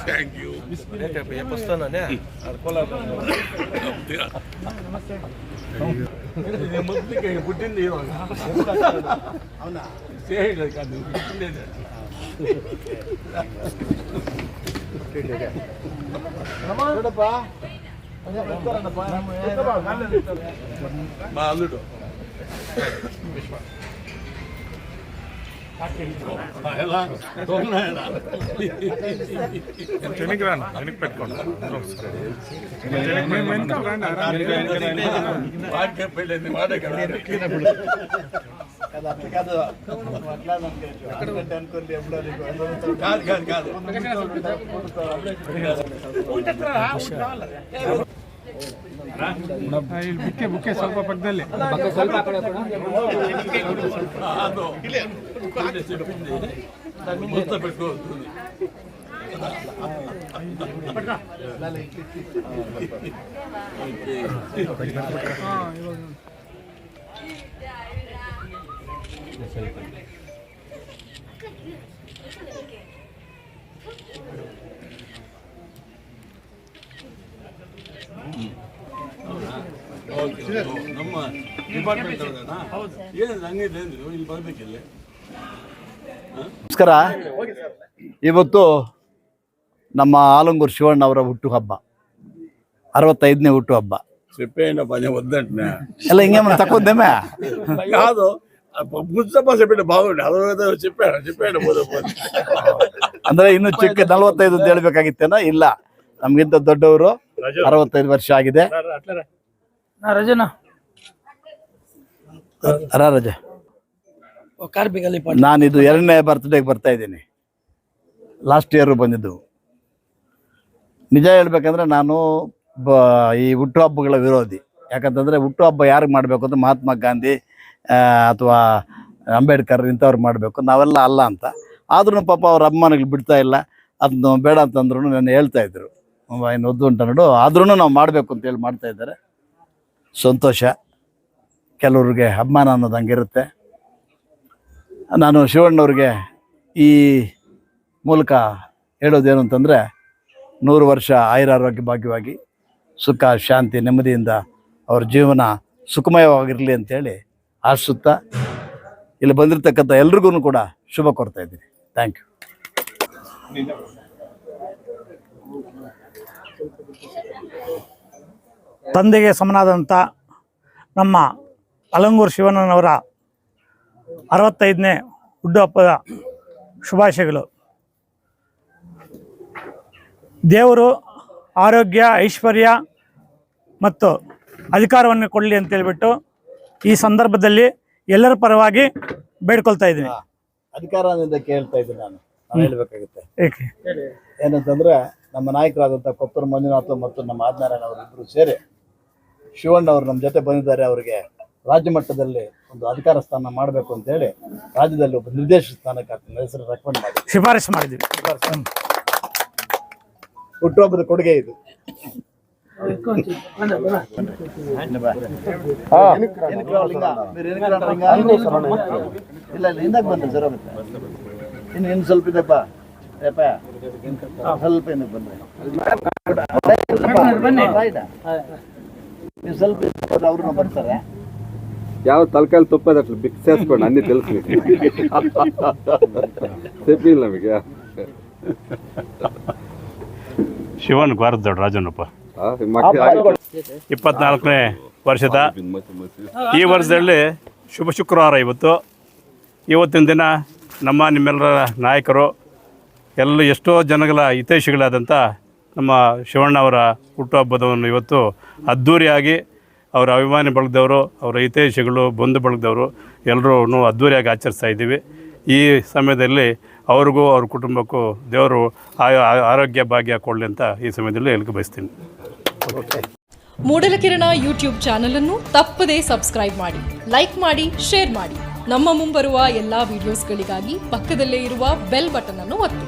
Thank you ಎಪ್ಪಸ್ತಾನೇ ಮೊದಲಿಗೆ ಹುಟ್ಟಿಂದ ಇವಾಗ ಸೇರಿಡಕ್ಕಾದ್ರು ಹುಟ್ಟಿಂದ ನೋಡಪ್ಪ ಅಲ್ಲಿಡು ವಿಶ್ವ వెనక్కి రాను వెనక్కి పెట్టుకోండి కాదు పెళ్ళైంది వాడే కాదు, కాదు ಬುಕ್ಕೆ ಬುಕ್ಕೆ ಸ್ವಲ್ಪ ಪಕ್ಕದಲ್ಲಿ. ಸ್ವಲ್ಪ ಸ್ವಲ್ಪ ನಮ್ಮ ಡಿಪಾರ್ಟ್ಮೆಂಟ್ ಏನು ಇಲ್ಲಿ ನಮಸ್ಕಾರ. ಇವತ್ತು ನಮ್ಮ ಆಲಂಗೂರು ಶಿವಣ್ಣ ಅವರ ಹುಟ್ಟುಹಬ್ಬ. ಅರವತ್ತೈದನೇ ಹುಟ್ಟುಹಬ್ಬ. ಸಿಪ್ಪೆನ ಎಲ್ಲ ಅಂದ್ರೆ ಇನ್ನು ಚಿಕ್ಕ ನಲವತ್ತೈದು ಅಂತ ಹೇಳ್ಬೇಕಾಗಿತ್ತೇನೋ? ಇಲ್ಲ. ನಮ್ಗಿಂತ ದೊಡ್ಡವರು ಅರವತ್ತೈದು ವರ್ಷ ಆಗಿದೆ. ನಾ ರಜನಾ? ಅರ ನಾನಿದು ಎರಡನೇ ಬರ್ತ್ಡೇಗೆ ಬರ್ತಾ ಇದ್ದೀನಿ. ಲಾಸ್ಟ್ ಇಯರ್ ಬಂದಿದ್ದು. ನಿಜ ಹೇಳ್ಬೇಕಂದ್ರೆ ನಾನು ಬ ಈ ಹುಟ್ಟುಹಬ್ಬಗಳ ವಿರೋಧಿ. ಯಾಕಂತಂದರೆ ಹುಟ್ಟುಹಬ್ಬ ಯಾರಿಗೆ ಮಾಡಬೇಕು ಅಂತ ಮಹಾತ್ಮ ಗಾಂಧಿ ಅಥವಾ ಅಂಬೇಡ್ಕರ್ ಇಂಥವ್ರು ಮಾಡಬೇಕು. ನಾವೆಲ್ಲ ಅಲ್ಲ ಅಂತ. ಆದ್ರೂ ಪಾಪ ಅವ್ರ ಅಭಿಮಾನಿಗಳು ಬಿಡ್ತಾ ಇಲ್ಲ. ಅದನ್ನ ಬೇಡ ಅಂತಂದ್ರೂ ನಾನು ಹೇಳ್ತಾಯಿದ್ರು ಏನು ಒದ್ದು ಉಂಟು ನೋಡು. ಆದ್ರೂ ನಾವು ಮಾಡಬೇಕು ಅಂತ ಹೇಳಿ ಮಾಡ್ತಾ ಇದ್ದಾರೆ. ಸಂತೋಷ. ಕೆಲವ್ರಿಗೆ ಅಭಿಮಾನ ಅನ್ನೋದು ಹಂಗಿರುತ್ತೆ ನಾನು ಶಿವಣ್ಣವ್ರಿಗೆ ಈ ಮೂಲಕ ಹೇಳೋದೇನು ಅಂತಂದರೆ, ನೂರು ವರ್ಷ ಆಯುರಾರೋಗ್ಯ ಭಾಗ್ಯವಾಗಿ ಸುಖ, ಶಾಂತಿ, ನೆಮ್ಮದಿಯಿಂದ ಅವ್ರ ಜೀವನ ಸುಖಮಯವಾಗಿರಲಿ ಅಂತೇಳಿ ಆಶಿಸುತ್ತಾ ಇಲ್ಲಿ ಬಂದಿರತಕ್ಕಂಥ ಎಲ್ರಿಗೂ ಕೂಡ ಶುಭ ಕೊಡ್ತಾ ಇದ್ದೀನಿ. ಥ್ಯಾಂಕ್ ಯು ತಂದೆಗೆ ಸಮನಾದಂಥ ನಮ್ಮ ಅಲಂಗೂರು ಶಿವಣ್ಣನವರ ಅರವತ್ತೈದನೇ ಹುಟ್ಟುಹಬ್ಬದ ಶುಭಾಶಯಗಳು. ದೇವರು ಆರೋಗ್ಯ ಐಶ್ವರ್ಯ ಮತ್ತು ಅಧಿಕಾರವನ್ನು ಕೊಡಲಿ ಅಂತೇಳ್ಬಿಟ್ಟು ಈ ಸಂದರ್ಭದಲ್ಲಿ ಎಲ್ಲರ ಪರವಾಗಿ ಬೇಡ್ಕೊಳ್ತಾ ಇದ್ದೀನಿ. ಅಧಿಕಾರ ಕೇಳ್ತಾ ಇದ್ದೀನಿ ನಾನು. ಹೇಳ್ಬೇಕಾಗುತ್ತೆ. ಏನಂತಂದ್ರೆ ನಮ್ಮ ನಾಯಕರಾದಂಥ ಕೊಪ್ಪರ ಮಂಜುನಾಥ್ ಮತ್ತು ನಮ್ಮ ಆದಿನಾರಾಯಣ ಅವರಿಬ್ಬರು ಸೇರಿ ಶಿವಣ್ಣ ಅವರು ನಮ್ಮ ಜೊತೆ ಬಂದಿದ್ದಾರೆ. ಅವರಿಗೆ ರಾಜ್ಯ ಮಟ್ಟದಲ್ಲಿ ಒಂದು ಅಧಿಕಾರ ಸ್ಥಾನ ಮಾಡಬೇಕು ಅಂತ ಹೇಳಿ ರಾಜ್ಯದಲ್ಲಿ ಒಬ್ಬ ನಿರ್ದೇಶ ಸ್ಥಾನಕ್ಕೆ ಹೆಸರು ರೆಕಮೆಂಡ್ ಮಾಡಿ ಶಿಫಾರಸು ಮಾಡಿದ್ವಿ ಹುಟ್ಟುಹಬ್ಬದ ಕೊಡುಗೆ ಇದು. ಇಲ್ಲ ಇಲ್ಲ ಹಿಂದಾಗ ಬಂದ ಸರ್ ಇನ್ನು ಇನ್ನು ಸ್ವಲ್ಪ ಇದೆಪ್ಪ ಯಪ್ಪ ಸ್ವಲ್ಪ ಏನಕ್ಕೆ ಬಂದ್ರೆ ನೀವು ಸ್ವಲ್ಪ ಅವ್ರನ್ನ ಬರ್ತಾರೆ. ಯಾವ ತಲಕಾಯಿ ತುಪ್ಪದ ಬಿಕ್ ಸೇರಿಸ್ಬೇಡ ಅನ್ನಿ ತಿಳಿಸ್ಬೇಕು ಸಿಪ್ಪಿಲ್ಲ ನಮಗೆ. ಶಿವನ್ ಗಾರದೊಡ್ಡ ರಾಜನಪ್ಪ. ಇಪ್ಪತ್ನಾಲ್ಕನೇ ವರ್ಷದ ಈ ವರ್ಷದಲ್ಲಿ ಶುಭ ಶುಕ್ರವಾರ ಇವತ್ತು. ಇವತ್ತಿನ ದಿನ ನಮ್ಮ ನಿಮ್ಮೆಲ್ಲರ ನಾಯಕರು ಎಲ್ಲ ಎಷ್ಟೋ ಜನಗಳ ಹಿತೈಷಿಗಳಾದಂಥ ನಮ್ಮ ಶಿವಣ್ಣ ಅವರ ಹುಟ್ಟುಹಬ್ಬದವನ್ನು ಇವತ್ತು ಅದ್ಧೂರಿಯಾಗಿ ಅವರ ಅಭಿಮಾನಿ ಬಳಗದವರು, ಅವರ ಹಿತೈಷಿಗಳು, ಬಂಧು ಬಳಗದವರು ಎಲ್ಲರೂ ಅದ್ಧೂರಿಯಾಗಿ ಆಚರಿಸ್ತಾ ಇದ್ದೀವಿ. ಈ ಸಮಯದಲ್ಲಿ ಅವ್ರಿಗೂ ಅವ್ರ ಕುಟುಂಬಕ್ಕೂ ದೇವರು ಆರೋಗ್ಯ ಭಾಗ್ಯ ಕೊಡಲಿ ಅಂತ ಈ ಸಮಯದಲ್ಲಿ ಹೇಳಿಕೆ ಬಯಸ್ತೀನಿ. ಮೂಡಲಕಿರಣ ಯೂಟ್ಯೂಬ್ ಚಾನಲ್ ಅನ್ನು ತಪ್ಪದೇ ಸಬ್ಸ್ಕ್ರೈಬ್ ಮಾಡಿ, ಲೈಕ್ ಮಾಡಿ, ಶೇರ್ ಮಾಡಿ. ನಮ್ಮ ಮುಂಬರುವ ಎಲ್ಲಾ ವಿಡಿಯೋಸ್ಗಳಿಗಾಗಿ ಪಕ್ಕದಲ್ಲೇ ಇರುವ ಬೆಲ್ ಬಟನ್ ಅನ್ನು ಒತ್ತಿ.